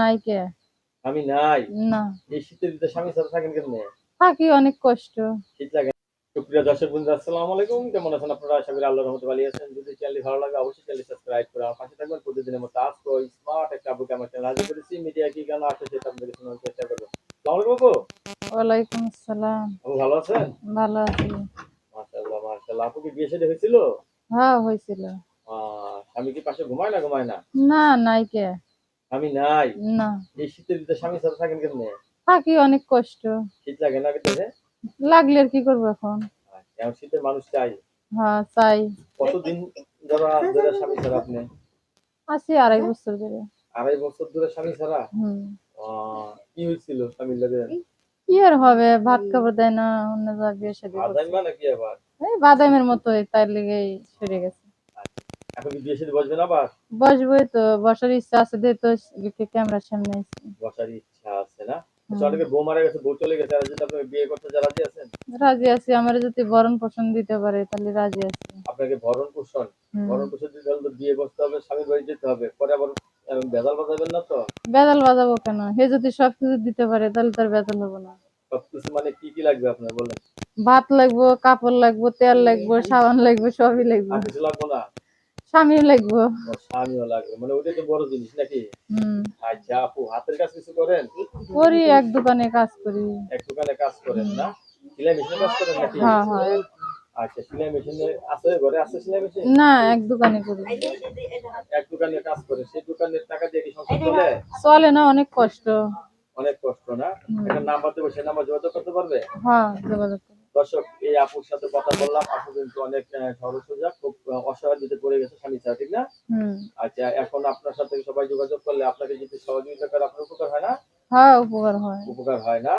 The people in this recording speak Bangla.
নাই কে? আমি নাই। না। এই শীতের স্বামী থাকেন কেমনে? থাকি অনেক কষ্ট। শীত লাগে। সুপ্রিয় দর্শক বন্ধু আসসালামু আলাইকুম। কেমন আছেন আপনারা? আশা করি আল্লাহর রহমতে ভালো আছেন। যদি ভালো লাগে অবশ্যই চ্যানেল সাবস্ক্রাইব করে আমার পাশে থাকবেন প্রতিদিনের মতো আজকে স্মার্ট একটা চ্যানেল হাজির করেছি। মিডিয়া কি কেন আসে সেটা আপনাদের শোনার চেষ্টা করব। আসসালামু আলাইকুম আপু। ওয়ালাইকুম আসসালাম। আপু ভালো আছেন? ভালো আছি। মাশাআল্লাহ মাশাআল্লাহ। আপু কি বিয়ে শাদী হয়েছিল? হ্যাঁ হয়েছিল। স্বামী কি পাশে ঘুমায় না ঘুমায় না? না নাই কে। আমি নাই। না। এই শীতের স্বামী সাথে থাকেন কেমনে? থাকি অনেক কষ্ট। শীত লাগে না লাগলে আর কি করব এখন? এখন শীতের মানুষ চাই। হ্যাঁ চাই। কতদিন ধরা ধরে স্বামী ছাড়া আপনি? আছি আড়াই বছর ধরে। আড়াই বছর ধরে স্বামী ছাড়া? হুম। কি হয়েছিল স্বামীর লাগে? কি আর হবে ভাত খাবার দেয় না অন্য যা বিয়ে শাদী করছে। আদাইমা নাকি আবার? এই বাদামের মতোই তার লেগে সরে গেছে। এখন কি বিয়ে সাথে বসবেন আবার? বসবই তো বসার ইচ্ছা আছে দিয়ে তো ক্যামেরার সামনে বসার ইচ্ছা আছে না? আচ্ছা, বউ মারা গেছে বউ চলে গেছে আর যদি আপনাকে বিয়ে করতে রাজি আছেন? রাজি আছি আমার যদি বরণ পোষণ দিতে পারে তাহলে রাজি আছি। আপনাকে ভরণ পোষণ? ভরণ পোষণ দিতে হলে তো বিয়ে করতে হবে স্বামীর বাড়ি যেতে হবে। পরে আবার বাজাবেন না তো? বাজাবো কেন? হে যদি সবকিছু দিতে পারে তাহলে তার হব না। সবকিছু মানে কি কি লাগবে আপনার বলেন? ভাত লাগবো কাপড় লাগবো তেল লাগবো সাবান লাগবে সবই লাগবে। কিছু লাগবে না? স্বামী লাগবো। স্বামীও লাগবে। মানে তো বড় জিনিস নাকি? আচ্ছা আপু হাতের কাজ কিছু করেন? করি এক দোকানে কাজ করি। এক দোকানে কাজ করেন না? সেলাই মেশিনে কাজ করেন নাকি? হ্যাঁ হ্যাঁ আচ্ছা সেলাই মেশিনে আছে ঘরে? আছে সেলাই মেশিন? না এক দোকানে করি। এক দোকানে কাজ করে সেই দোকানের টাকা দিয়ে কি সংসার চলে? চলে না অনেক কষ্ট। অনেক কষ্ট না? একটা নাম্বার দেবো সেই নাম্বার যোগাযোগ করতে পারবে? হ্যাঁ যোগাযোগ দর্শক এই আপুর সাথে কথা বললাম। আপু কিন্তু অনেক সরসজা সোজা খুব অসহায় দিতে পড়ে গেছে স্বামী ছাড়া ঠিক না? হম। আচ্ছা এখন আপনার সাথে সবাই যোগাযোগ করলে আপনাকে যদি সহযোগিতা করে আপনার উপকার হয় না? হ্যাঁ উপকার হয়। উপকার হয় না।